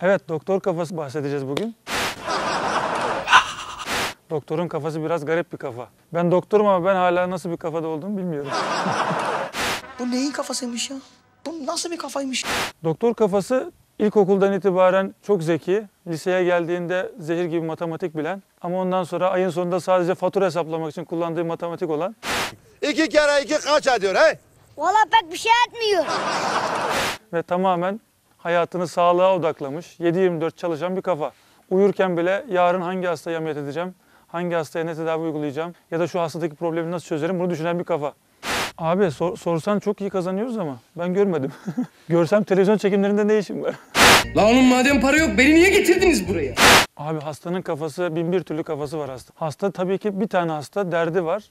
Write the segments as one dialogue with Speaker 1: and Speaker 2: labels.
Speaker 1: Evet, doktor kafası bahsedeceğiz bugün. Doktorun kafası biraz garip bir kafa. Ben doktorum ama ben hala nasıl bir kafada olduğumu bilmiyorum.
Speaker 2: Bu neyin kafasıymış ya? Bu nasıl bir kafaymış?
Speaker 1: Doktor kafası ilkokuldan itibaren çok zeki, liseye geldiğinde zehir gibi matematik bilen ama ondan sonra ayın sonunda sadece fatura hesaplamak için kullandığı matematik olan
Speaker 3: İki kere iki kaç ediyor he?
Speaker 4: Valla pek bir şey etmiyor.
Speaker 1: ve tamamen hayatını sağlığa odaklamış, 7-24 çalışan bir kafa. Uyurken bile yarın hangi hastayı ameliyat edeceğim, hangi hastaya ne tedavi uygulayacağım ya da şu hastadaki problemi nasıl çözerim bunu düşünen bir kafa. Abi sor- sorsan çok iyi kazanıyoruz ama ben görmedim. Görsem televizyon çekimlerinde ne işim var?
Speaker 5: La onun madem para yok beni niye getirdiniz buraya?
Speaker 1: Abi hastanın kafası bin bir türlü kafası var hasta. Hasta tabii ki bir tane hasta derdi var.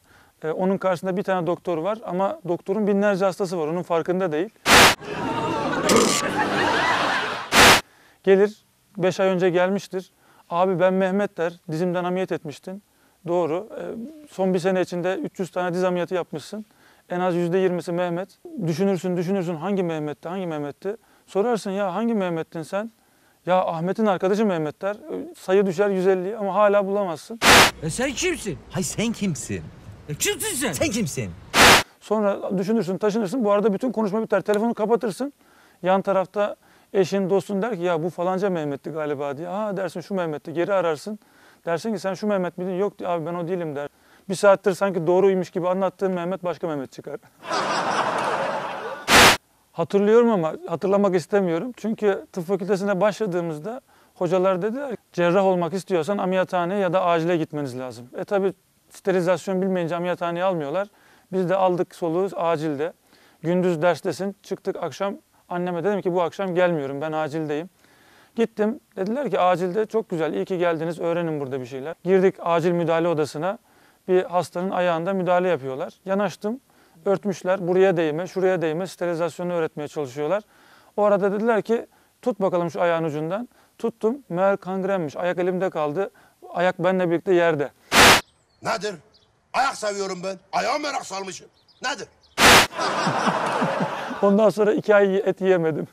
Speaker 1: Ee, onun karşısında bir tane doktor var ama doktorun binlerce hastası var. Onun farkında değil. Gelir 5 ay önce gelmiştir. Abi ben Mehmet der. Dizimden ameliyat etmiştin. Doğru. Ee, son bir sene içinde 300 tane diz ameliyatı yapmışsın. En az %20'si Mehmet. Düşünürsün düşünürsün hangi Mehmet'ti hangi Mehmet'ti. Sorarsın ya hangi Mehmet'tin sen? Ya Ahmet'in arkadaşı Mehmet der. Sayı düşer 150 ama hala bulamazsın.
Speaker 6: E sen kimsin?
Speaker 7: Hay sen kimsin?
Speaker 6: E kimsin sen?
Speaker 7: Sen kimsin?
Speaker 1: Sonra düşünürsün, taşınırsın. Bu arada bütün konuşma biter. Telefonu kapatırsın. Yan tarafta eşin, dostun der ki ya bu falanca Mehmet'ti galiba diye. Aa dersin şu Mehmet'ti. Geri ararsın. Dersin ki sen şu Mehmet miydin? Yok abi ben o değilim der. Bir saattir sanki doğruymuş gibi anlattığın Mehmet başka Mehmet çıkar. Hatırlıyorum ama hatırlamak istemiyorum. Çünkü tıp fakültesine başladığımızda hocalar dediler cerrah olmak istiyorsan ameliyathane ya da acile gitmeniz lazım. E tabi sterilizasyon bilmeyince ameliyathaneye almıyorlar. Biz de aldık soluğu acilde. Gündüz derstesin çıktık akşam anneme dedim ki bu akşam gelmiyorum ben acildeyim. Gittim dediler ki acilde çok güzel iyi ki geldiniz öğrenin burada bir şeyler. Girdik acil müdahale odasına bir hastanın ayağında müdahale yapıyorlar. Yanaştım örtmüşler buraya değme şuraya değme sterilizasyonu öğretmeye çalışıyorlar. O arada dediler ki tut bakalım şu ayağın ucundan. Tuttum meğer kangrenmiş ayak elimde kaldı ayak benimle birlikte yerde.
Speaker 3: Nedir? Ayak seviyorum ben. Ayağa merak salmışım. Nedir?
Speaker 1: Ondan sonra iki ay et yiyemedim.